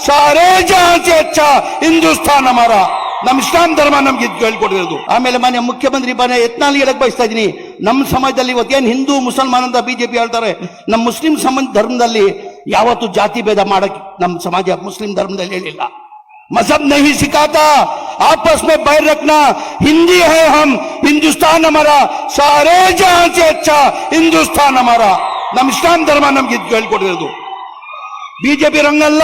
ಸಾರೇ ಜಹಾಂ ಸೆ ಅಚ್ಚಾ ಹಿಂದೂಸ್ತಾನ್ ಹಮಾರ ನಮ್ ಇಸ್ಲಾಂ ಧರ್ಮ ನಮ್ಗೆ ಇದು ಹೇಳ್ಕೊಟ್ಟಿರೋದು ಆಮೇಲೆ ಮಾನ್ಯ ಮುಖ್ಯಮಂತ್ರಿ ಮನೆ ಯತ್ನಾಲ್ ಹೇಳಕ್ ಬಯಸ್ತಾ ಇದೀನಿ ನಮ್ಮ ಸಮಾಜದಲ್ಲಿ ಇವತ್ತೇನ್ ಹಿಂದೂ ಮುಸಲ್ಮಾನ್ ಅಂತ ಬಿಜೆಪಿ ಹೇಳ್ತಾರೆ ನಮ್ಮ ಮುಸ್ಲಿಂ ಸಂಬಂಧ ಧರ್ಮದಲ್ಲಿ ಯಾವತ್ತು ಜಾತಿ ಭೇದ ಮಾಡಕ್ ನಮ್ಮ ಸಮಾಜ ಮುಸ್ಲಿಂ ಧರ್ಮದಲ್ಲಿ ಹೇಳಿಲ್ಲ मजहब नहीं सिखाता आपस में बैर रखना हिंदी है हम हिंदुस्तान हमारा सारे जहां से अच्छा हिंदुस्तान हमारा ನಮ್ ಇಸ್ಲಾಂ ಧರ್ಮ ನಮ್ಗೆ ಇದು ಹೇಳ್ಕೊಟ್ಟಿರೋದು ಬಿಜೆಪಿ ರಂಗಲ್ಲ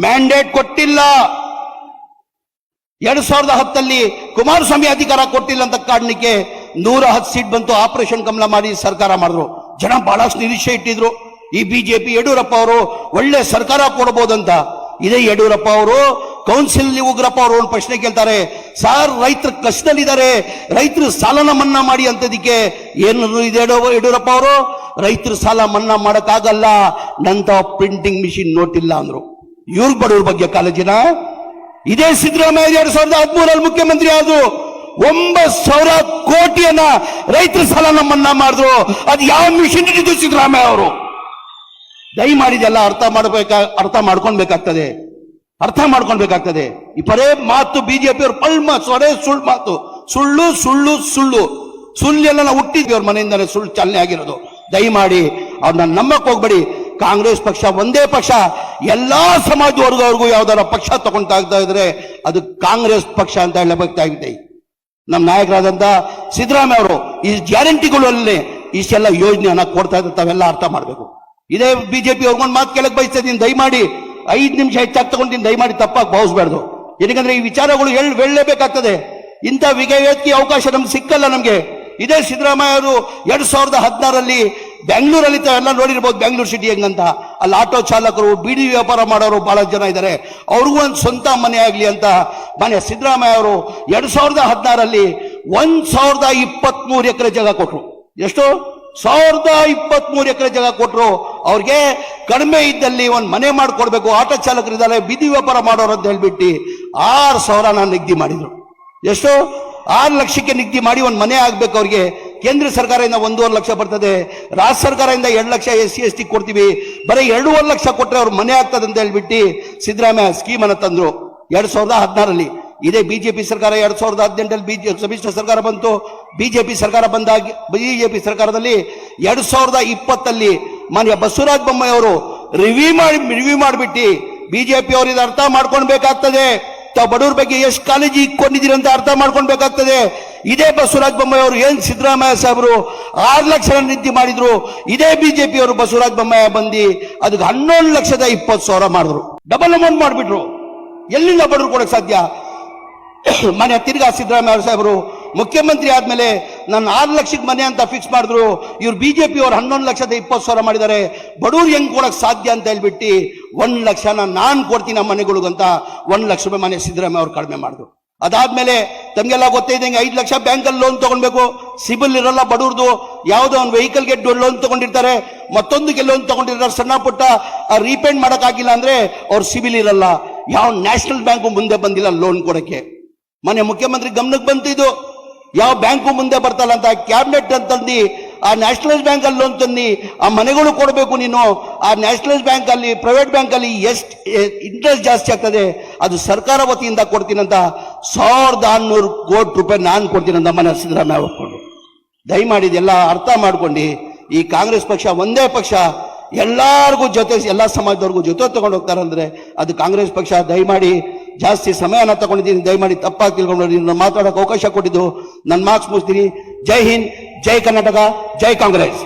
ಮ್ಯಾಂಡೇಟ್ ಕೊಟ್ಟಿಲ್ಲ. ಎರಡ್ ಸಾವಿರದ ಹತ್ತಲ್ಲಿ ಕುಮಾರಸ್ವಾಮಿ ಅಧಿಕಾರ ಕೊಟ್ಟಿಲ್ಲ ಅಂತ ಕಾರಣಕ್ಕೆ ನೂರ ಹತ್ತು ಸೀಟ್ ಬಂತು, ಆಪರೇಷನ್ ಕಮಲ ಮಾಡಿ ಸರ್ಕಾರ ಮಾಡಿದ್ರು. ಜನ ಬಹಳಷ್ಟು ನಿರೀಕ್ಷೆ ಇಟ್ಟಿದ್ರು. ಈ ಬಿಜೆಪಿ ಯಡಿಯೂರಪ್ಪ ಅವರು ಒಳ್ಳೆ ಸರ್ಕಾರ ಕೊಡಬಹುದಂತ ಇದೇ ಯಡಿಯೂರಪ್ಪ ಅವರು ಕೌನ್ಸಿಲ್ ಉಗ್ರಪ್ಪ ಅವರು ಒಂದು ಪ್ರಶ್ನೆ ಕೇಳ್ತಾರೆ, ಸಾರ್ ರೈತರು ಕಷ್ಟದಲ್ಲಿದ್ದಾರೆ, ರೈತರು ಸಾಲನ ಮನ್ನಾ ಮಾಡಿ ಅಂತದಕ್ಕೆ ಏನು ಇದೆ ಯಡಿಯೂರಪ್ಪ- ಅವರು? ರೈತರು ಸಾಲ ಮನ್ನಾ ಮಾಡೋಕ್ಕಾಗಲ್ಲ ನಂತ ಪ್ರಿಂಟಿಂಗ್ ಮಿಷಿನ್ ನೋಟಿಲ್ಲ ಅಂದ್ರು. ಇವ್ರ ಬಡವ್ರ ಬಗ್ಗೆ ಕಾಲೇಜಿನ? ಇದೇ ಸಿದ್ದರಾಮಯ್ಯ ಎರಡ್ ಸಾವಿರದ ಹದಿಮೂರಲ್ಲಿ ಮುಖ್ಯಮಂತ್ರಿ ಆದ್ರು ಒಂಬತ್ ಸಾವಿರ ಕೋಟಿಯನ್ನ ರೈತರ ಸಾಲ ಮನ್ನಾ ಮಾಡಿದ್ರು. ಅದು ಯಾವ ಮಿಷನ್ ಇದ್ದು ಸಿದ್ದರಾಮಯ್ಯ ಅವರು? ದಯಮಾಡಿದೆಲ್ಲ ಅರ್ಥ ಮಾಡಬೇಕ, ಅರ್ಥ ಮಾಡ್ಕೊಳ್ಬೇಕಾಗ್ತದೆ. ಅರ್ಥ ಮಾಡ್ಕೊಳ್ಬೇಕಾಗ್ತದೆ. ಈ ಪರೇ ಮಾತು ಬಿಜೆಪಿ ಅವ್ರ ಪಲ್ಮ ಸೊಡೆ ಸುಳ್ಳು ಮಾತು. ಸುಳ್ಳು ಸುಳ್ಳು ಸುಳ್ಳು. ಸುಳ್ಳೆಲ್ಲ ನಾವು ಹುಟ್ಟಿದ್ವಿ ಅವ್ರ ಮನೆಯಿಂದಲೇ ಸುಳ್ಳು ಚಾಲನೆ ಆಗಿರೋದು. ದಯಮಾಡಿ ಅವ್ರನ್ನ ನಂಬಕ್ ಹೋಗ್ಬೇಡಿ. ಕಾಂಗ್ರೆಸ್ ಪಕ್ಷ, ಒಂದೇ ಪಕ್ಷ, ಎಲ್ಲಾ ಸಮಾಜ ವರ್ಗದವ್ರಿಗೂ ಯಾವ್ದಾರ ಪಕ್ಷ ತಗೊಂತಾ ಇದ್ರೆ ಅದು ಕಾಂಗ್ರೆಸ್ ಪಕ್ಷ ಅಂತ ಹೇಳಬೇಕಾಗಿದೆ ನಮ್ಮ ನಾಯಕರಾದಂತ ಸಿದ್ದರಾಮಯ್ಯ ಅವರು ಈ ಗ್ಯಾರಂಟಿಗಳಲ್ಲಿ ಇಷ್ಟೆಲ್ಲ ಯೋಜನೆಯನ್ನ ಕೊಡ್ತಾ ಇದ್ರೆ ತಾವೆಲ್ಲ ಅರ್ಥ ಮಾಡಬೇಕು. ಇದೇ ಬಿಜೆಪಿ ಅವ್ರಿಗೊಂದು ಮಾತು ಕೇಳಕ್ ಬಯಸ್ತಾ ಇದ್ದೀನಿ, ದಯಮಾಡಿ ಐದು ನಿಮಿಷ ಹೆಚ್ಚಾಗಿ ತಗೊಂಡಿದ್ದೀನಿ, ದಯಮಾಡಿ ತಪ್ಪಾಗಿ ಭಾವಿಸ್ಬಾರ್ದು. ಏನಕಂದ್ರೆ ಈ ವಿಚಾರಗಳು ಹೇಳ್ ಹೇಳಲೇಬೇಕಾಗ್ತದೆ. ಇಂಥ ವಿಗಯಕ್ಕೆ ಅವಕಾಶ ನಮ್ಗೆ ಸಿಕ್ಕಲ್ಲ ನಮಗೆ. ಇದೇ ಸಿದ್ದರಾಮಯ್ಯ ಅವರು ಎರಡ್ ಸಾವಿರದ ಹದಿನಾರಲ್ಲಿ ಬೆಂಗಳೂರಲ್ಲಿ ತಾವೆಲ್ಲ ನೋಡಿರ್ಬೋದು, ಬೆಂಗಳೂರು ಸಿಟಿ ಹೆಂಗಂತ. ಅಲ್ಲಿ ಆಟೋ ಚಾಲಕರು, ಬೀಡಿ ವ್ಯಾಪಾರ ಮಾಡೋರು ಬಹಳ ಜನ ಇದ್ದಾರೆ ಅವ್ರಿಗೂ ಒಂದು ಸ್ವಂತ ಮನೆ ಆಗಲಿ ಅಂತ ಮನೆ ಸಿದ್ದರಾಮಯ್ಯ ಅವರು ಎರಡು ಸಾವಿರದ ಹದಿನಾರಲ್ಲಿ ಒಂದು ಸಾವಿರದ ಇಪ್ಪತ್ತ್ಮೂರು ಎಕರೆ ಜಾಗ ಕೊಟ್ಟರು ಎಷ್ಟು? ಸಾವಿರದ ಇಪ್ಪತ್ಮೂರು ಎಕರೆ ಜಾಗ ಕೊಟ್ಟರು ಅವ್ರಿಗೆ ಕಡಿಮೆ ಇದ್ದಲ್ಲಿ ಒಂದು ಮನೆ ಮಾಡಿಕೊಡ್ಬೇಕು. ಆಟೋ ಚಾಲಕರಿದ್ದಾರೆ ಬೀದಿ ವ್ಯಾಪಾರ ಮಾಡೋರು ಅಂತ ಹೇಳ್ಬಿಟ್ಟು ಆರು ಸಾವಿರ ನಾನು ನಿಗದಿ ಮಾಡಿದರು. ಎಷ್ಟು? ಆರು ಲಕ್ಷಕ್ಕೆ ನಿಗದಿ ಮಾಡಿ ಒಂದು ಮನೆ ಆಗ್ಬೇಕು ಅವ್ರಿಗೆ. ಕೇಂದ್ರ ಸರ್ಕಾರದಿಂದ ಒಂದೂವರೆ ಲಕ್ಷ ಬರ್ತದೆ. ರಾಜ್ಯ ಸರ್ಕಾರದಿಂದ ಎರಡು lakh S C, S T ಕೊಡ್ತೀವಿ. ಬರೀ ಎರಡೂವರೆ ಲಕ್ಷ ಕೊಟ್ಟರೆ ಅವ್ರ ಮನೆ ಆಗ್ತದೆ ಅಂತ ಹೇಳ್ಬಿಟ್ಟು ಸಿದ್ದರಾಮಯ್ಯ ಸ್ಕೀಮನ್ನು ತಂದ್ರು. ಎರಡ್ ಸಾವಿರದ ಹದಿನಾರಲ್ಲಿ ಇದೇ ಬಿಜೆಪಿ ಸರ್ಕಾರ ಎರಡ್ ಸಾವಿರದ ಹದಿನೆಂಟರಲ್ಲಿ ಬಿಜೆ, ಸಮ್ಮಿಶ್ರ ಸರ್ಕಾರ ಬಂತು. ಬಿಜೆಪಿ ಸರ್ಕಾರ ಬಂದಾಗ, ಬಿಜೆಪಿ ಸರ್ಕಾರದಲ್ಲಿ ಎರಡ್ ಸಾವಿರದ ಇಪ್ಪತ್ತಲ್ಲಿ ಮಾನ್ಯ ಬಸವರಾಜ ಬೊಮ್ಮಾಯಿ ಅವರು ರಿವ್ಯೂ ಮಾಡಿ ರಿವ್ಯೂ ಮಾಡಿಬಿಟ್ಟು ಬಿಜೆಪಿ ಅವರು ಇದು ಅರ್ಥ ಮಾಡ್ಕೊಳ್ಬೇಕಾಗ್ತದೆ. ತಾವು ಬಡವ್ರ ಬಗ್ಗೆ ಎಷ್ಟು ಕಾಳಜಿ ಇಟ್ಕೊಂಡಿದ್ದೀರಿ ಅಂತ ಅರ್ಥ ಮಾಡ್ಕೊಳ್ಬೇಕಾಗ್ತದೆ. ಇದೇ ಬಸವರಾಜ ಬೊಮ್ಮಾಯಿ ಅವರು ಏನ್ ಸಿದ್ದರಾಮಯ್ಯ ಸಾಹೇಬರು ಆರು ಲಕ್ಷ ನಿಧಿ ಮಾಡಿದ್ರು, ಇದೇ ಬಿಜೆಪಿ ಅವರು ಬಸವರಾಜ ಬೊಮ್ಮಾಯಿ ಬಂದು ಅದಕ್ಕೆ ಹನ್ನೊಂದು ಲಕ್ಷದ ಇಪ್ಪತ್ತು ಸಾವಿರ ಮಾಡಿದ್ರು. ಡಬಲ್ ಅಮೌಂಟ್ ಮಾಡಿಬಿಟ್ರು. ಎಲ್ಲಿಂದ ಬಡ್ರು ಕೊಡೋಕೆ ಸಾಧ್ಯ? ಮನೆ ತಿರ್ಗಾ ಸಿದ್ದರಾಮಯ್ಯ ಸಾಹೇಬರು, ಮುಖ್ಯಮಂತ್ರಿ ಆದ್ಮೇಲೆ ನನ್ನ ಆರು ಲಕ್ಷಕ್ಕೆ ಮನೆ ಅಂತ ಫಿಕ್ಸ್ ಮಾಡಿದ್ರು, ಇವ್ರು ಬಿಜೆಪಿ ಅವರು ಹನ್ನೊಂದು ಲಕ್ಷದ ಇಪ್ಪತ್ತು ಸಾವಿರ ಮಾಡಿದ್ದಾರೆ, ಬಡವ್ರು ಹೆಂಗ್ ಕೊಡಕ್ ಸಾಧ್ಯ ಅಂತ ಹೇಳ್ಬಿಟ್ಟು ಒಂದ್ ಲಕ್ಷನ ನಾನು ಕೊಡ್ತೀನಿ ನಮ್ಮ ಮನೆಗಳಿಗಂತ ಒಂದ್ ಲಕ್ಷ ರೂಪಾಯಿ ಮನೆ ಸಿದ್ದರಾಮಯ್ಯ ಅವ್ರು ಕಡಿಮೆ ಮಾಡಿದ್ರು. ಅದಾದ್ಮೇಲೆ ತಮ್ಗೆಲ್ಲ ಗೊತ್ತಿದ್ದಂಗೆ ಐದು ಲಕ್ಷ ಬ್ಯಾಂಕಲ್ಲಿ ಲೋನ್ ತಗೊಳ್ಬೇಕು. ಸಿಬಿಲ್ ಇರಲ್ಲ ಬಡವ್ರದು. ಯಾವುದೋ ಒಂದು ವೆಹಿಕಲ್ಗೆ ಲೋನ್ ತಗೊಂಡಿರ್ತಾರೆ. ಮತ್ತೊಂದಕ್ಕೆ ಲೋನ್ ತಗೊಂಡಿರ್ತಾರೆ. ಸಣ್ಣ ಪುಟ್ಟ ರೀಪೇಂಟ್ ಮಾಡೋಕ್ಕಾಗಿಲ್ಲ ಅಂದ್ರೆ ಅವ್ರ ಸಿಬಿಲ್ ಇರಲ್ಲ. ಯಾವ ನ್ಯಾಷನಲ್ ಬ್ಯಾಂಕು ಮುಂದೆ ಬಂದಿಲ್ಲ ಲೋನ್ ಕೊಡಕ್ಕೆ. ಮನೆ ಮುಖ್ಯಮಂತ್ರಿ ಗಮನಕ್ಕೆ ಬಂತಿದ್ದು ಯಾವ ಬ್ಯಾಂಕು ಮುಂದೆ ಬರ್ತಲ್ಲ ಅಂತ ಕ್ಯಾಬಿನೆಟ್ ಅಂತಂದು ಆ ನ್ಯಾಷನಲೈಸ್ ಬ್ಯಾಂಕ್ ಅಲ್ಲಿ ಲೋನ್ ತಂದು ಆ ಮನೆಗಳು ಕೊಡಬೇಕು ನೀನು. ಆ ನ್ಯಾಷನಲೈಸ್ ಬ್ಯಾಂಕ್ ಅಲ್ಲಿ ಪ್ರೈವೇಟ್ ಬ್ಯಾಂಕ್ ಅಲ್ಲಿ ಎಷ್ಟು ಇಂಟ್ರೆಸ್ಟ್ ಜಾಸ್ತಿ ಆಗ್ತದೆ. ಅದು ಸರ್ಕಾರ ವತಿಯಿಂದ ಕೊಡ್ತೀನಂತ ಸಾವಿರದ ಆರ್ನೂರು ಕೋಟಿ ರೂಪಾಯಿ ನಾನು ಕೊಡ್ತೀನಿ ಅಂತ ಮನೆ ಸಿದ್ದರಾಮಯ್ಯ ಒಪ್ಕೊಂಡು ದಯಮಾಡಿ ಇದೆಲ್ಲ ಅರ್ಥ ಮಾಡ್ಕೊಂಡು ಈ ಕಾಂಗ್ರೆಸ್ ಪಕ್ಷ, ಒಂದೇ ಪಕ್ಷ ಎಲ್ಲರಿಗೂ ಜೊತೆ, ಎಲ್ಲ ಸಮಾಜದವ್ರಿಗೂ ಜೊತೆ ತಗೊಂಡು ಹೋಗ್ತಾರಂದ್ರೆ ಅದು ಕಾಂಗ್ರೆಸ್ ಪಕ್ಷ. ದಯಮಾಡಿ ಜಾಸ್ತಿ ಸಮಯನ ತಗೊಂಡಿದ್ದೀನಿ. ದಯಮಾಡಿ ತಪ್ಪಾಗಿ ತಿಳ್ಕೊಂಡು ಮಾತಾಡೋಕೆ ಅವಕಾಶ ಕೊಟ್ಟಿದ್ದು. ನನ್ನ ಮಾರ್ಕ್ಸ್ ಮುಗಿಸ್ತೀನಿ. ಜೈ ಹಿಂದ್, ಜೈ ಕರ್ನಾಟಕ, ಜೈ ಕಾಂಗ್ರೆಸ್.